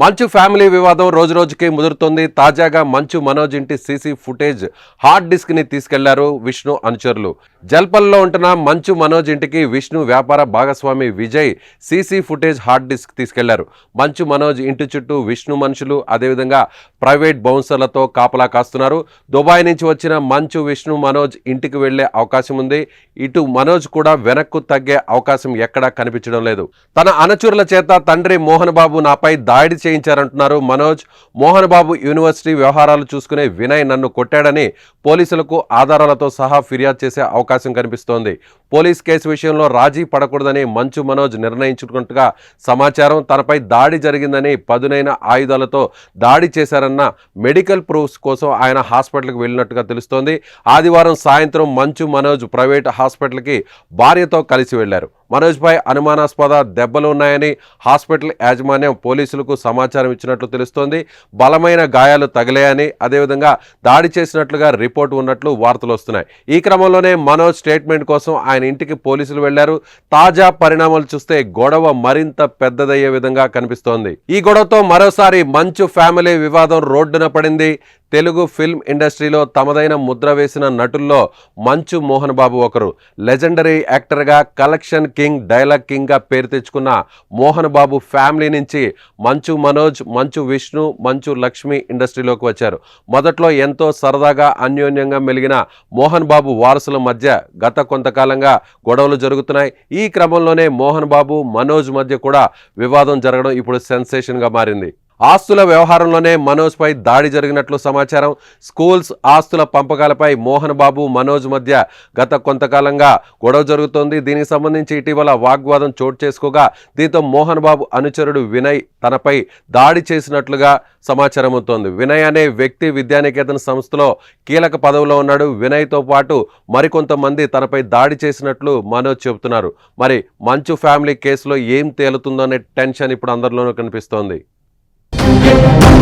Manchu family వివాదం రోజు రోజుకి ముదురుతోంది. తాజాగా మంచు మనోజ్ ఇంటి సీసీ ఫుటేజ్ హార్డ్ డిస్క్ని తీసుకెళ్ళారు విష్ణు అనుచరులు. జల్పల్లో ఉంటున్న మంచు మనోజ్ ఇంటికి విష్ణు వ్యాపార భాగస్వామి Vijay CC footage hard disk తీసుకెళ్ళారు. మంచు మనోజ్ ఇంటి చుట్టూ విష్ణు మనుషులు అదేవిధంగా ప్రైవేట్ బౌన్సర్లతో కాపలా కాస్తున్నారు. దుబాయ్ నుంచి వచ్చిన మంచు విష్ణు మనోజ్ ఇంటికి వెళ్ళే అవకాశం ఉంది. ఇటు మనోజ్ కూడా వెనక్కు తగ్గే అవకాశం ఎక్కడా కనిపించడం లేదు. తన అనుచరుల చేత తండ్రి మోహన్ బాబు నాపై దాడి చేయించారంటున్నారు మనోజ్. మోహన్ బాబు యూనివర్సిటీ వ్యవహారాలు చూసుకునే వినయ్ నన్ను కొట్టాడని పోలీసులకు ఆధారాలతో సహా ఫిర్యాదు చేసే అవకాశం కనిపిస్తోంది. పోలీస్ కేసు విషయంలో రాజీ పడకూడదని మంచు మనోజ్ నిర్ణయించుకున్నట్టుగా సమాచారం. తనపై దాడి జరిగిందని పదునైన ఆయుధాలతో దాడి చేశారన్న మెడికల్ ప్రూఫ్స్ కోసం ఆయన హాస్పిటల్కి వెళ్ళినట్టుగా తెలుస్తోంది. ఆదివారం సాయంత్రం మంచు మనోజ్ ప్రైవేట్ హాస్పిటల్కి భార్యతో కలిసి వెళ్ళారు. మనోజ్పై అనుమానాస్పద దెబ్బలు ఉన్నాయని హాస్పిటల్ యాజమాన్యం పోలీసులకు సమాచారం ఇచ్చినట్లు తెలుస్తోంది. బలమైన గాయాలు తగిలాయని అదేవిధంగా దాడి చేసినట్లుగా రిపోర్ట్ ఉన్నట్లు వార్తలు వస్తున్నాయి. ఈ క్రమంలోనే మనోజ్ స్టేట్మెంట్ కోసం ఆయన ఇంటికి పోలీసులు వెళ్ళారు. తాజా పరిణామాలు చూస్తే గొడవ మరింత పెద్దదయ్యే విధంగా కనిపిస్తోంది. ఈ గొడవతో మరోసారి మంచు ఫ్యామిలీ వివాదం రోడ్డున పడింది. తెలుగు ఫిల్మ్ ఇండస్ట్రీలో తమదైన ముద్ర వేసిన నటుల్లో మంచు మోహన్ బాబు ఒకరు. లెజెండరీ యాక్టర్గా కలెక్షన్ కింగ్ డైలాగ్ కింగ్గా పేరు తెచ్చుకున్న మోహన్ బాబు ఫ్యామిలీ నుంచి మంచు మనోజ్ మంచు విష్ణు మంచు లక్ష్మి ఇండస్ట్రీలోకి వచ్చారు. మొదట్లో ఎంతో సరదాగా అన్యోన్యంగా మెలిగిన మోహన్ బాబు వారసుల మధ్య గత కొంతకాలంగా గొడవలు జరుగుతున్నాయి. ఈ క్రమంలోనే మోహన్ బాబు మనోజ్ మధ్య కూడా వివాదం జరగడం ఇప్పుడు సెన్సేషన్గా మారింది. ఆస్తుల వ్యవహారంలోనే మనోజ్పై దాడి జరిగినట్లు సమాచారం. స్కూల్స్ ఆస్తుల పంపకాలపై మోహన్ బాబు మనోజ్ మధ్య గత కొంతకాలంగా గొడవ జరుగుతోంది. దీనికి సంబంధించి ఇటీవల వాగ్వాదం చోటు చేసుకోగా దీంతో మోహన్ బాబు అనుచరుడు వినయ్ తనపై దాడి చేసినట్లుగా సమాచారం అవుతోంది. వినయ్ అనే వ్యక్తి విద్యానికేతన్ సంస్థలో కీలక పదవిలో ఉన్నాడు. వినయ్తో పాటు మరికొంతమంది తనపై దాడి చేసినట్లు మనోజ్ చెబుతున్నారు. మరి మంచు ఫ్యామిలీ కేసులో ఏం తేలుతుందో అనే టెన్షన్ ఇప్పుడు అందరిలోనూ కనిపిస్తోంది. Thank you.